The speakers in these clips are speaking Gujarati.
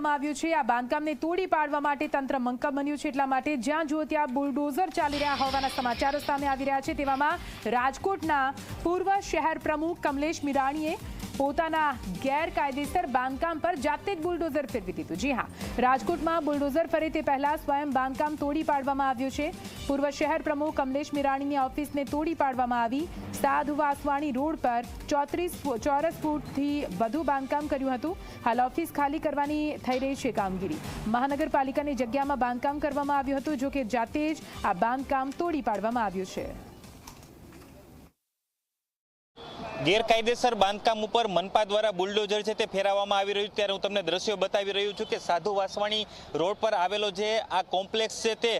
પાડવામાં આવ્યું છે. આ બાંધકામને તોડી પાડવા માટે તંત્ર મંકમ બન્યું છે. એટલા માટે જ્યાં જુઓ ત્યાં બુલડોઝર ચાલી રહ્યા હોવાના સમાચારો સામે આવી રહ્યા છે. તેવામાં રાજકોટના પૂર્વ શહેર પ્રમુખ કમલેશ મિરાણીએ પોતાના ગેરકાયદેસર બાંધકામ પર જાતે જ બુલડોઝર ફેરવી દીધું. જી હા, રાજકોટમાં બુલડોઝર ફરે તે પહેલા સ્વયં બાંધકામ તોડી પાડવામાં આવ્યું છે. પૂર્વ શહેર પ્રમુખ કમલેશ મિરાણીની ઓફિસને તોડી પાડવામાં આવી. સાધુ વાસવાણી રોડ પર ચોત્રીસ ચોરસ ફૂટથી વધુ બાંધકામ કર્યું હતું. હાલ ઓફિસ ખાલી કરવાની થઈ રહી છે કામગીરી. મહાનગરપાલિકાની જગ્યામાં બાંધકામ કરવામાં આવ્યું હતું જો કે જાતે જ આ બાંધકામ તોડી પાડવામાં આવ્યું છે. ગેરકાયદેસર બાંધકામ ઉપર મનપા દ્વારા બુલડોઝર છે તે ફેરવવામાં આવી રહ્યું ત્યારે હું તમને દ્રશ્યો બતાવી રહ્યું છું કે સાધુ વાસવાણી રોડ પર આવેલો જે આ કોમ્પ્લેક્સ છે તે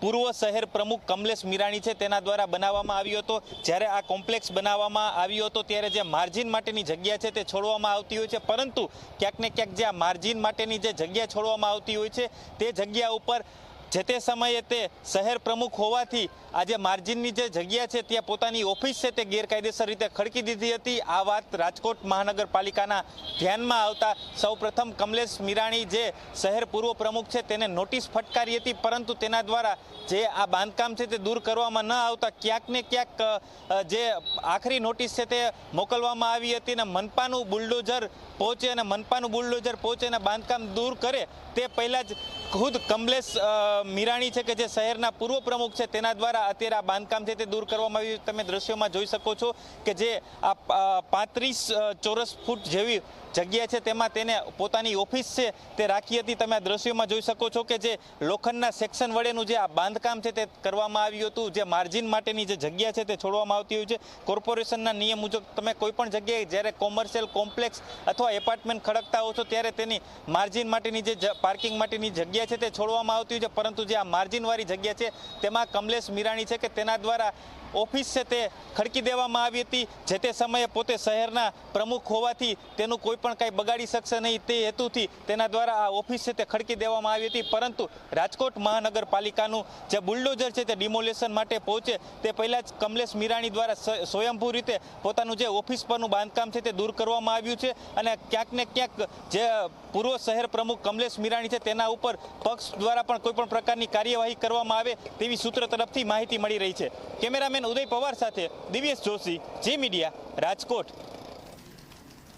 પૂર્વ શહેર પ્રમુખ કમલેશ મીરાણી છે તેના દ્વારા બનાવવામાં આવ્યો હતો. જ્યારે આ કોમ્પ્લેક્સ બનાવવામાં આવ્યો હતો ત્યારે જે માર્જિન માટેની જગ્યા છે તે છોડવામાં આવતી હોય છે. પરંતુ ક્યાંક ને ક્યાંક જે આ માર્જિન માટેની જે જગ્યા છોડવામાં આવતી હોય છે તે જગ્યા ઉપર જે તે સમયે તે શહેર પ્રમુખ હોવાથી આજે માર્જિનની જે જગ્યા છે, ત્યાં પોતાની ઓફિસ છે તે ગેરકાયદેસર રીતે ખડકી દીધી હતી. આ વાત રાજકોટ મહાનગરપાલિકાના ધ્યાનમાં આવતા સૌપ્રથમ કમલેશ મીરાણી જે શહેર પૂર્વ પ્રમુખ છે તેને નોટિસ ફટકારી હતી, પરંતુ તેના દ્વારા જે આ બાંધકામ છે તે દૂર કરવામાં ન આવતા ક્યાંક ને ક્યાંક જે આખરી નોટિસ છે તે મોકલવામાં આવી હતી અને મનપાનું બુલડોઝર પહોંચે અને મનપાનું બુલડોઝર પહોંચે અને બાંધકામ દૂર કરે તે પહેલાં જ ખુદ કમલેશ મીરાણી છે કે જે શહેરના પૂર્વ પ્રમુખ છે, તેના દ્વારા અત્યારે આ બાંધકામ છે તે દૂર કરવામાં આવ્યું તમે દ્રશ્યોમાં જોઈ શકો છો કે જે આ પાંત્રીસ ચોરસ ફૂટ જેવી જગ્યા છે તેમાં તેને પોતાની ઓફિસ છે તે રાખી હતી. તમે આ દ્રશ્યોમાં જોઈ શકો છો કે જે લોખંડના સેક્શન વડેનું જે આ બાંધકામ છે તે કરવામાં આવ્યું હતું. જે માર્જિન માટેની જે જગ્યા છે તે છોડવામાં આવતી હોય છે. કોર્પોરેશનના નિયમ મુજબ તમે કોઈ પણ જગ્યાએ જ્યારે કોમર્શિયલ કોમ્પ્લેક્સ અથવા એપાર્ટમેન્ટ ખડકતા હો છો ત્યારે તેની માર્જિન માટેની જે, પાર્કિંગ માટેની જગ્યા છે તે છોડવામાં આવતી છે, પરંતુ જે આ માર્જિનવાળી જગ્યા છે, તેમાં કમલેશ મીરાણી છે કે તેના દ્વારા ઓફિસ છે તે ખડકી દેવામાં આવી હતી, જે તે સમયે પોતે શહેરના પ્રમુખ હોવાથી તેનું કોઈ પણ કાંઈ બગાડી શકશે નહીં તે હેતુથી તેના દ્વારા આ ઓફિસ છે તે ખડકી દેવામાં આવી હતી, પરંતુ રાજકોટ મહાનગરપાલિકાનું જે બુલડોઝર છે તે ડિમોલેશન માટે પહોંચે, તે પહેલાં જ કમલેશ મીરાણી દ્વારા સ્વ- સ્વયંભૂ રીતે પોતાનું જે ઓફિસ પરનું બાંધકામ છે તે દૂર કરવામાં આવ્યું છે, અને ક્યાંક ને ક્યાંક જે પૂર્વ શહેર પ્રમુખ કમલેશ મીરાણી છે તેના ઉપર પક્ષ દ્વારા પણ કોઈ પણ પ્રકારની કાર્યવાહી કરવામાં આવે તેવી સૂત્ર તરફથી માહિતી મળી રહી છે. કેમેરામેન ઉદય પવાર સાથે દિવ્યેશ જોશી, જી મીડિયા રાજકોટ.